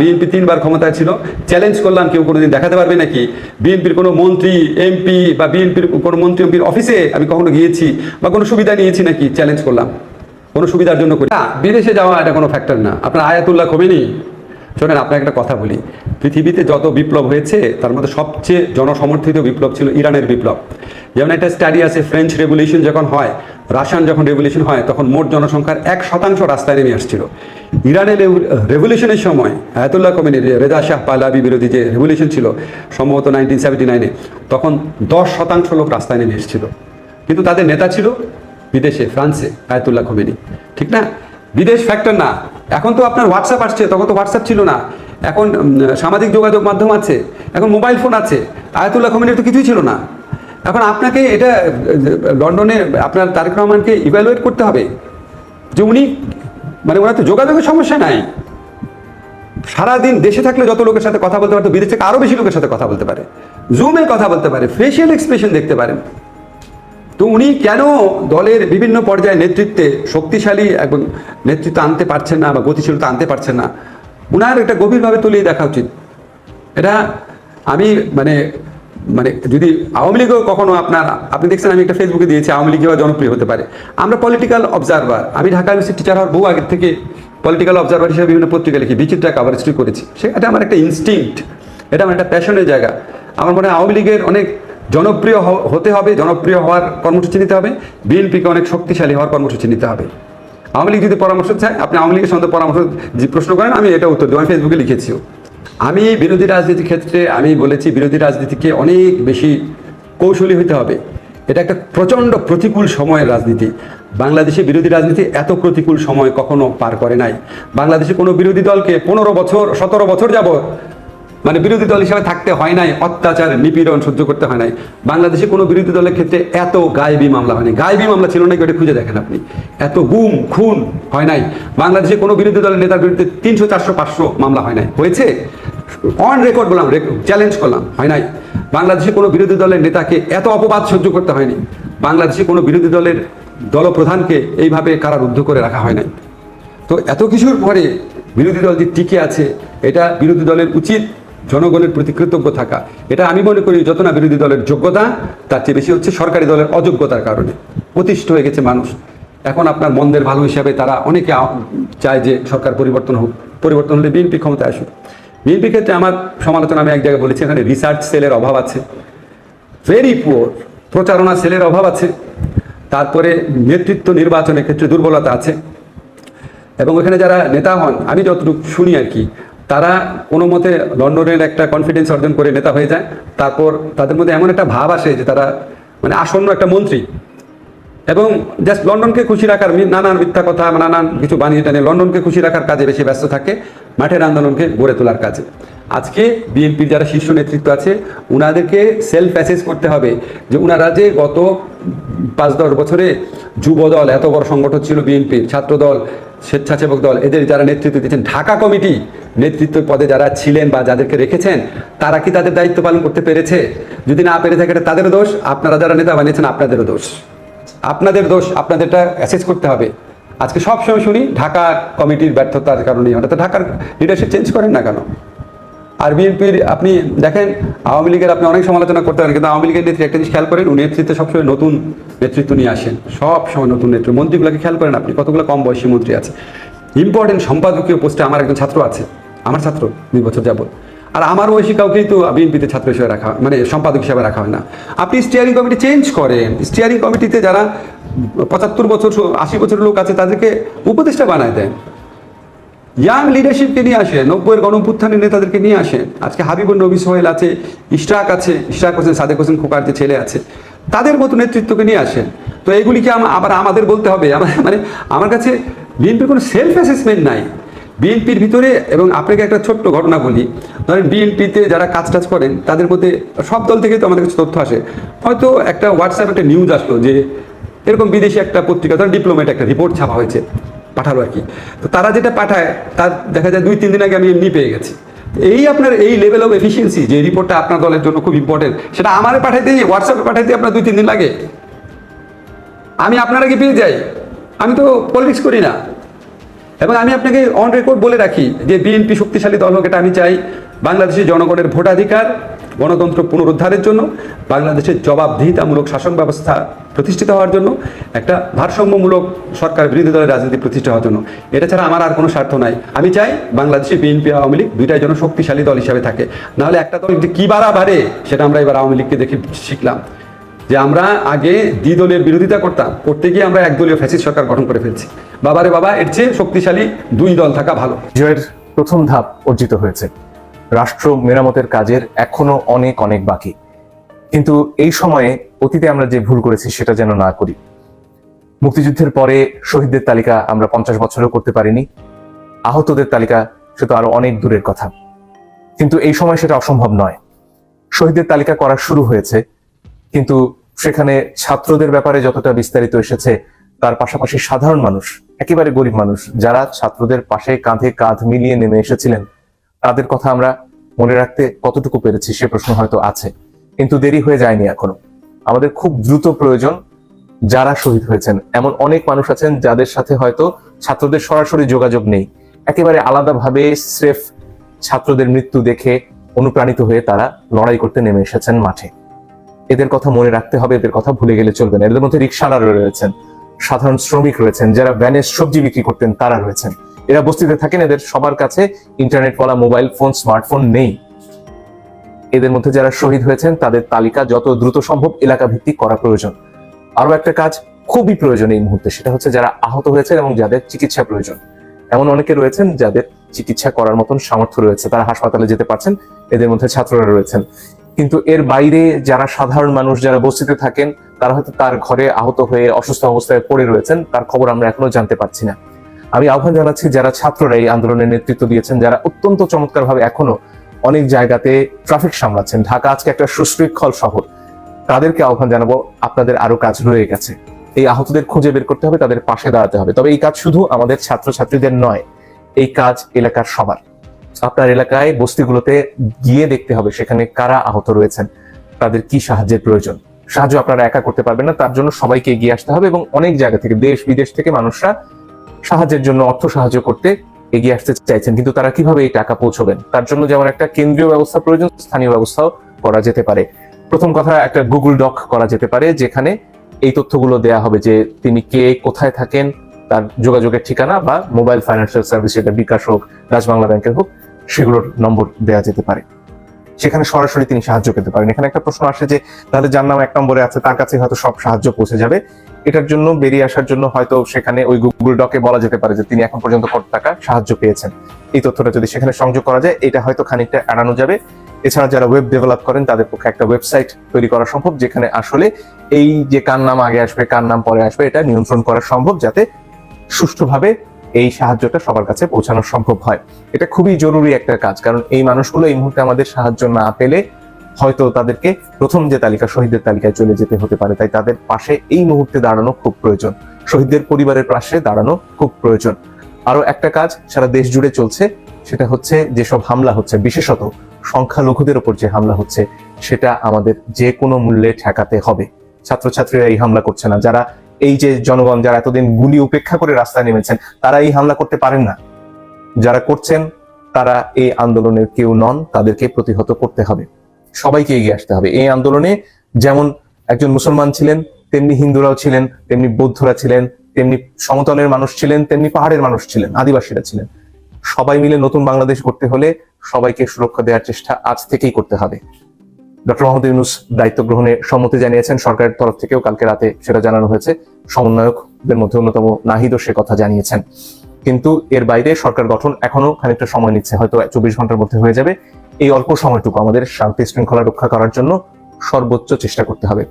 BNP তিনবার ক্ষমতায় ছিল। চ্যালেঞ্জ করলাম, কেউ কোনোদিন দেখাতে পারবে নাকি? বিএনপির কোনো মন্ত্রী, এমপি বা বিএনপির কোনো মন্ত্রী এমপির অফিসে আমি কখনো গিয়েছি বা কোনো সুবিধা নিয়েছি নাকি? চ্যালেঞ্জ করলাম। কোনো সুবিধার জন্য করি না, বিদেশে যাওয়া এটা কোনো ফ্যাক্টর না। আপনার আয়াতুল্লাহ খোমেনি শোনেন, আপনাকে একটা কথা বলি। পৃথিবীতে যত বিপ্লব হয়েছে, তার মধ্যে সবচেয়ে জনসমর্থিত বিপ্লব ছিল ইরানের বিপ্লব। যেমন একটা স্টাডি আছে ফ্রেঞ্চ রেভলিউশন যখন হয় রাশিয়ান যখন রেভলিউশন হয়, তখন মোট জনসংখ্যার এক শতাংশ রাস্তায় নেমে আসছিল। ইরানের রেভলিউশনের সময় Ayatollah Khomeini Reza Shah Pahlavi বিরোধী যে রেভলিউশন ছিল, সম্ভবত নাইনটিন সেভেন্টি নাইনে তখন দশ শতাংশ লোক রাস্তায় নেমে এসেছিল। কিন্তু তাদের নেতা ছিল বিদেশে, ফ্রান্সে আয়াতুল্লাহ খোমেনি ঠিক না? বিদেশ ফ্যাক্টর না। এখন তো আপনার হোয়াটসঅ্যাপ আসছে, তখন তো হোয়াটসঅ্যাপ ছিল না। এখন সামাজিক যোগাযোগ মাধ্যম আছে, এখন মোবাইল ফোন আছে। আয়াতুল্লাহ খোমেনির তো কিছুই ছিল না। এখন আপনাকে এটা লন্ডনে আপনার তারেক রহমানকে ইভ্যালুয়েট করতে হবে যে উনি মানে ওনার তো যোগাযোগের সমস্যা নাই। সারাদিন দেশে থাকলে যত লোকের সাথে কথা বলতে পারতো বিদেশ থেকে আরও বেশি লোকের সাথে কথা বলতে পারে। জুমে কথা বলতে পারে ফেশিয়াল এক্সপ্রেশন দেখতে পারেন তো উনি কেন দলের বিভিন্ন পর্যায়ে নেতৃত্বে শক্তিশালী এবং নেতৃত্ব আনতে পারছেন না বা গতিশীলতা আনতে পারছেন না, উনার এটা গভীরভাবে তুলিয়ে দেখা উচিত। এটা আমি মানে মানে যদি আওয়ামী লীগও কখনো আপনার, আপনি দেখছেন আমি একটা ফেসবুকে দিয়েছি, আওয়ামী লীগ জনপ্রিয় হতে পারে। আমরা পলিটিক্যাল অবজারভার আমি ঢাকা ইউনিভার্সিটি টিচার হওয়ার বহু আগের থেকে পলিটিক্যাল অবজারভার হিসেবে বিভিন্ন পত্রিকা লিখি, বিচিত্রা কাভারেজটি করেছি। সেটা আমার একটা ইনস্টিংক্ট এটা আমার একটা প্যাশনের জায়গা। আমার মনে হয় আওয়ামী লীগের অনেক জনপ্রিয় হতে হবে, জনপ্রিয় হওয়ার কর্মসূচি নিতে হবে, বিএনপিকে অনেক শক্তিশালী হওয়ার কর্মসূচি নিতে হবে। আওয়ামী লীগ যদি পরামর্শ চায়, আপনি আওয়ামী লীগের সঙ্গে পরামর্শ যে প্রশ্ন করেন, আমি এটা উত্তর দেবো, আমি ফেসবুকে লিখেছিও। আমি বিরোধী রাজনীতির ক্ষেত্রে আমি বলেছি বিরোধী রাজনীতিকে অনেক বেশি কৌশলী হতে হবে। এটা একটা প্রচণ্ড প্রতিকূল সময়ের রাজনীতি। বাংলাদেশে বিরোধী রাজনীতি এত প্রতিকূল সময় কখনো পার করে নাই। বাংলাদেশে কোনো বিরোধী দলকে পনেরো বছর, সতেরো বছর যাবত মানে বিরোধী দল হিসাবে থাকতে হয় নাই, অত্যাচার, নিপীড়ন সহ্য করতে হয় নাই। বাংলাদেশে কোনো বিরোধী দলের ক্ষেত্রে এত গায়েবী মামলা হয়নি। গায়েবী মামলা ছিল নাকি ওটা খুঁজে দেখেন আপনি। এত গুম, খুন হয় নাই। বাংলাদেশে কোনো বিরোধী দলের নেতার বিরুদ্ধে তিনশো, চারশো, পাঁচশো মামলা হয় নাই। হয়েছে? অন রেকর্ড বললাম চ্যালেঞ্জ করলাম, হয় নাই। বাংলাদেশে কোনো বিরোধী দলের নেতাকে এত অপবাদ সহ্য করতে হয়নি। বাংলাদেশে কোনো বিরোধী দলের দলপ্রধানকে এইভাবে কারারুদ্ধ করে রাখা হয় নাই। তো এত কিছুর পরে বিরোধী দল যে টিকে আছে, এটা বিরোধী দলের উচিত জনগণের প্রতি কৃতজ্ঞ থাকা। এটা আমি মনে করি যত না বিরোধী দলের যোগ্যতা, তার চেয়ে বেশি হচ্ছে সরকারি দলের অযোগ্যতার কারণে। প্রতিষ্ঠিত হয়ে গেছে মানুষ। এখন আপনার মন্দের ভালো হিসাবে তারা অনেকে চায় যে সরকার পরিবর্তন হোক, পরিবর্তন হলে বিএনপি ক্ষমতায় আসুক। বিএনপির ক্ষেত্রে আমার সমালোচনা, আমি এক জায়গায় বলেছি, এখানে রিসার্চ সেলের অভাব আছে। ভেরি পুয়ার প্রচারণা সেলের অভাব আছে। তারপরে নেতৃত্ব নির্বাচনের ক্ষেত্রে দুর্বলতা আছে। এবং ওখানে যারা নেতা হন, আমি যতটুকু শুনি আর কি তারা কোনো মতে লন্ডনের একটা কনফিডেন্স অর্জন করে নেতা হয়ে যায়। তারপর তাদের মধ্যে এমন একটা ভাব আসে যে তারা মানে আসন্ন একটা মন্ত্রী। এবং জাস্ট লন্ডনকে খুশি রাখার নানান মিথ্যা কথা, নানান কিছু বানিয়ে টানিয়ে লন্ডনকে খুশি রাখার কাজে বেশি ব্যস্ত থাকে, মাঠের আন্দোলনকে গড়ে তোলার কাজে। আজকে বিএনপির যারা শীর্ষ নেতৃত্ব আছে, উনাদেরকে সেলফ অ্যাসেস করতে হবে যে উনারা যে গত পাঁচ দশ বছরে যুব দল এত বড় সংগঠন ছিল বিএনপির ছাত্র দল স্বেচ্ছাসেবক দল, এদের যারা নেতৃত্ব দিয়েছেন, ঢাকা কমিটি নেতৃত্ব পদে যারা ছিলেন বা যাদেরকে রেখেছেন, তারা কি তাদের দায়িত্ব পালন করতে পেরেছে? যদি না পেরে থাকে, এটা তাদেরও দোষ, আপনারা যারা নেতা বানিয়েছেন, আপনাদেরও দোষ। আপনাদের দোষ, আপনাদেরটা অ্যাসেস করতে হবে। আজকে সব সময় শুনি, ঢাকা কমিটির ব্যর্থতার কারণেই হঠাৎ ঢাকার লিডারশিপ চেঞ্জ করেন না কেন? আর বিএনপির, আপনি দেখেন, আওয়ামী লীগের আপনি অনেক সমালোচনা করতে পারেন, কিন্তু আওয়ামী লীগের নেত্রী একটা জিনিস খেয়াল করেন, উনি নেতৃত্বে সবসময় নতুন নেতৃত্ব নিয়ে আসেন। সব সময় নতুন নেতৃত্ব। মন্ত্রীগুলোকে খেয়াল করেন আপনি, কতগুলো কম বয়সী মন্ত্রী আছে। ইম্পর্টেন্ট সম্পাদকীয় পোস্টে আমার একজন ছাত্র আছে, আমার ছাত্র দুই বছর যাবত আর আমার বয়সী কাউকেই তো বিএনপিতে ছাত্র হিসেবে রাখা মানে সম্পাদক হিসেবে রাখা হয় না। আপনি স্টিয়ারিং কমিটি চেঞ্জ করেন। স্টিয়ারিং কমিটিতে যারা পঁচাত্তর বছর, আশি বছরের লোক আছে, তাদেরকে উপদেষ্টা বানায় দেন। ইয়াং লিডারশিপকে নিয়ে আসে নব্বইয়ের গণপুত্থানের নেতাদেরকে নিয়ে আসেন। আজকে হাবিবুর নবী সোহেল আছে, ইশরাক আছে, ইশরাক হোসেন, সাদেক হোসেন খোকার যে ছেলে আছে, তাদের মতো নেতৃত্বকে নিয়ে আসেন। তো এগুলিকে আবার আমাদের বলতে হবে মানে আমার কাছে বিএনপির কোনো সেলফ অ্যাসেসমেন্ট নাই। বিএনপির ভিতরে এবং আপনাকে একটা ছোট্ট ঘটনা বলি। ধরেন বিএনপিতে যারা কাজ টাজ করেন, তাদের মধ্যে সব দল থেকে তো আমাদের কাছে তথ্য আসে। হয়তো একটা হোয়াটসঅ্যাপ একটা নিউজ আসলো যে এরকম বিদেশি একটা পত্রিকা, ধরেন ডিপ্লোমেট একটা রিপোর্ট ছাপা হয়েছে পাঠালো আর কি। তো তারা যেটা পাঠায়, তার দেখা যায় দুই, তিন দিন আগে আমি এমনি পেয়ে গেছি। এই আপনার এই লেভেল অফ এফিসিয়েন্সি যে রিপোর্টটা আপনার দলের জন্য খুব ইম্পর্টেন্ট সেটা আমারে পাঠাইতে হোয়াটসঅ্যাপে পাঠাইতে আপনার দুই, তিন দিন লাগে। আমি আপনার আগে পেয়ে যাই। আমি তো পলিটিক্স করি না। এবং আমি আপনাকে অন রেকর্ড বলে রাখি যে বিএনপি শক্তিশালী দল হোক, এটা আমি চাই বাংলাদেশের জনগণের ভোটাধিকার গণতন্ত্র পুনরুদ্ধারের জন্য, বাংলাদেশের জবাবদিহিতামূলক শাসন ব্যবস্থা প্রতিষ্ঠিত হওয়ার জন্য, একটা ভারসাম্যমূলক সরকার বিরোধী দলের রাজনীতি প্রতিষ্ঠা হওয়ার জন্য। এটা ছাড়া আমার আর কোনো স্বার্থ নাই। আমি চাই বাংলাদেশে বিএনপি আওয়ামী লীগ দুইটাই যেন শক্তিশালী দল হিসাবে থাকে। নাহলে একটা দল যে কী বাড়া বাড়ে, সেটা আমরা এবার আওয়ামী লীগকে দেখে শিখলাম। যে আমরা আগে দ্বিদলের বিরোধিতা করতাম, করতে গিয়ে আমরা একদলীয় ফ্যাসিস্ট সরকার গঠন করে ফেলছি। বাবারে বাবা, এর চেয়ে শক্তিশালী দুই দল থাকা ভালো। বিজয়ের প্রথম ধাপ অর্জিত হয়েছে। রাষ্ট্র মেরামতের কাজের এখনও অনেক অনেক বাকি। কিন্তু এই সময়ে অতীতে আমরা যে ভুল করেছি সেটা যেন না করি। মুক্তিযুদ্ধের পরে শহীদদের তালিকা আমরা পঞ্চাশ বছরও করতে পারিনি। আহতদের তালিকা সে তো আরও অনেক দূরের কথা। কিন্তু এই সময় সেটা অসম্ভব নয়। শহীদদের তালিকা করা শুরু হয়েছে। কিন্তু সেখানে ছাত্রদের ব্যাপারে যতটা বিস্তারিত এসেছে, তার পাশাপাশি সাধারণ মানুষ একেবারে গরিব মানুষ, যারা ছাত্রদের পাশে কাঁধে কাঁধ মিলিয়ে নেমে এসেছিলেন। তাদের কথা আমরা মনে রাখতে কতটুকু পেরেছি সে প্রশ্ন হয়তো আছে, কিন্তু দেরি হয়ে যায়নি এখনও। আমাদের খুব দ্রুত প্রয়োজন যারা শহীদ হয়েছেন। এমন অনেক মানুষ আছেন যাদের সাথে হয়তো ছাত্রদের সরাসরি যোগাযোগ নেই। একেবারে আলাদাভাবে স্রেফ ছাত্রদের মৃত্যু দেখে অনুপ্রাণিত হয়ে তারা লড়াই করতে নেমে এসেছেন মাঠে। এদের কথা মনে রাখতে হবে, এদের কথা ভুলে গেলে চলবে না। এদের মধ্যে রিক্সাওয়ালা রয়েছেন। সাধারণ শ্রমিক রয়েছেন, যারা ভ্যানে সবজি বিক্রি করতেন, তারা রয়েছেন। এরা বস্তিতে থাকেন, এদের সবার কাছে ইন্টারনেট বলা মোবাইল ফোন স্মার্টফোন নেই। এদের মধ্যে যারা শহীদ হয়েছেন, তাদের তালিকা যত দ্রুত সম্ভব এলাকা ভিত্তিক করা প্রয়োজন। আরও একটা কাজ খুবই প্রয়োজন এই মুহূর্তে, সেটা হচ্ছে যারা আহত হয়েছেন এবং যাদের চিকিৎসা প্রয়োজন। এমন অনেকে রয়েছেন যাদের চিকিৎসা করার মতন সামর্থ্য রয়েছে, তারা হাসপাতালে যেতে পারছেন, এদের মধ্যে ছাত্ররা রয়েছেন। কিন্তু এর বাইরে যারা সাধারণ মানুষ, যারা বস্তিতে থাকেন তারা হয়তো তার ঘরে আহত হয়ে অসুস্থ অবস্থায় পড়ে রয়েছেন, তার খবর আমরা এখনও জানতে পারছি না। আমি আহ্বান জানাচ্ছি যারা ছাত্ররা এই আন্দোলনের নেতৃত্ব দিয়েছেন, যারা অত্যন্ত চমৎকারভাবে এখনও অনেক জায়গাতে ট্রাফিক সামলাচ্ছেন। ঢাকা আজকে একটা সুশৃঙ্খল শহর। তাদেরকে আহ্বান জানাব, আপনাদের আরও কাজ রয়ে গেছে। এই আহতদের খুঁজে বের করতে হবে, তাদের পাশে দাঁড়াতে হবে। তবে এই কাজ শুধু আমাদের ছাত্রছাত্রীদের নয়, এই কাজ এলাকার সবার। আপনার এলাকায় বস্তিগুলোতে গিয়ে দেখতে হবে সেখানে কারা আহত রয়েছেন, তাদের কি সাহায্যের প্রয়োজন। সাহায্য আপনারা একা করতে পারবেন না, তার জন্য সবাইকে এগিয়ে আসতে হবে এবং অনেক জায়গা থেকে, দেশ, বিদেশ থেকে মানুষরা সাহায্যের জন্য অর্থ সাহায্য করতে এগিয়ে আসতে চাইছেন। কিন্তু তারা কীভাবে এই টাকা পৌঁছবেন? তার জন্য যেমন একটা কেন্দ্রীয় ব্যবস্থা প্রয়োজন, স্থানীয় ব্যবস্থাও করা যেতে পারে। প্রথম কথা, একটা গুগল ডক করা যেতে পারে, যেখানে এই তথ্যগুলো দেয়া হবে যে তিনি কে, কোথায় থাকেন, তার যোগাযোগের ঠিকানা বা মোবাইল ফাইন্যান্সিয়াল সার্ভিস, সেটা বিকাশ হোক, রাজবাংলা ব্যাংকের হোক, সেগুলোর নম্বর দেওয়া যেতে পারে। সেখানে সরাসরি তিনি সাহায্য পেতে পারেন। এখানে একটা প্রশ্ন আসে যে, তাহলে যার নাম এক নম্বরে আছে, তার কাছে হয়তো সব সাহায্য পৌঁছে যাবে। এটার জন্য বেরিয়ে আসার জন্য হয়তো সেখানে ওই গুগল ডকে বলা যেতে পারে যে, তিনি এখন পর্যন্ত কত টাকা সাহায্য পেয়েছেন। এই তথ্যটা যদি সেখানে সংযোগ করা যায়, এটা হয়তো খানিকটা এড়ানো যাবে। এছাড়া যারা ওয়েব ডেভেলপ করেন, তাদের পক্ষে একটা ওয়েবসাইট তৈরি করা সম্ভব, যেখানে আসলে এই যে কার নাম আগে আসবে, কার নাম পরে আসবে, এটা নিয়ন্ত্রণ করা সম্ভব যাতে সুষ্ঠুভাবে এই সাহায্যটা সবার কাছে পৌঁছানো সম্ভব হয়। এটা খুবই জরুরি একটা কাজ, কারণ এই মানুষগুলো এই মুহূর্তে আমাদের সাহায্য না পেলে হয়তো তাদেরকে প্রথম যে তালিকা, শহীদদের তালিকায় চলে যেতে হতে পারে। তাই তাদের পাশে এই মুহূর্তে দাঁড়ানো খুব প্রয়োজন। শহীদদের পরিবারের পাশে দাঁড়ানো খুব প্রয়োজন। আরও একটা কাজ সারা দেশ জুড়ে চলছে, সেটা হচ্ছে যেসব হামলা হচ্ছে, বিশেষত সংখ্যালঘুদের উপর যে হামলা হচ্ছে, সেটা আমাদের যে কোনো মূল্যে ঠেকাতে হবে। ছাত্রছাত্রীরা এই হামলা করছে না। যারা এই যে জনগণ যারা এতদিন গুলি উপেক্ষা করে রাস্তায় নেমেছেন, তারা এই হামলা করতে পারেন না। যারা করছেন, তারা এই আন্দোলনের কেউ নন, তাদেরকে প্রতিহত করতে হবে। সবাইকে এগিয়ে আসতে হবে। এই আন্দোলনে যেমন একজন মুসলমান ছিলেন, তেমনি হিন্দুরাও ছিলেন, তেমনি বৌদ্ধরা ছিলেন, তেমনি সমতলের মানুষ ছিলেন, তেমনি পাহাড়ের মানুষ ছিলেন, আদিবাসীরা ছিলেন। সবাই মিলে নতুন বাংলাদেশ করতে হলে সবাইকে সুরক্ষা দেওয়ার চেষ্টা আজ থেকেই করতে হবে। ডক্টর মোহাম্মদ ইউনুস দায়িত্ব গ্রহণে সম্মতি জানিয়েছেন। সরকারের তরফ থেকেও কালকে রাতে সেটা জানানো হয়েছে। সমন্বয়কদের মধ্যে অন্যতম নাহিদও সে কথা জানিয়েছেন। কিন্তু এর বাইরে সরকার গঠন এখনও খানিকটা সময় নিচ্ছে। হয়তো চব্বিশ ঘণ্টার মধ্যে হয়ে যাবে। এই অল্প সময়টুকু আমাদের শান্তি শৃঙ্খলা রক্ষা করার জন্য সর্বোচ্চ চেষ্টা করতে হবে।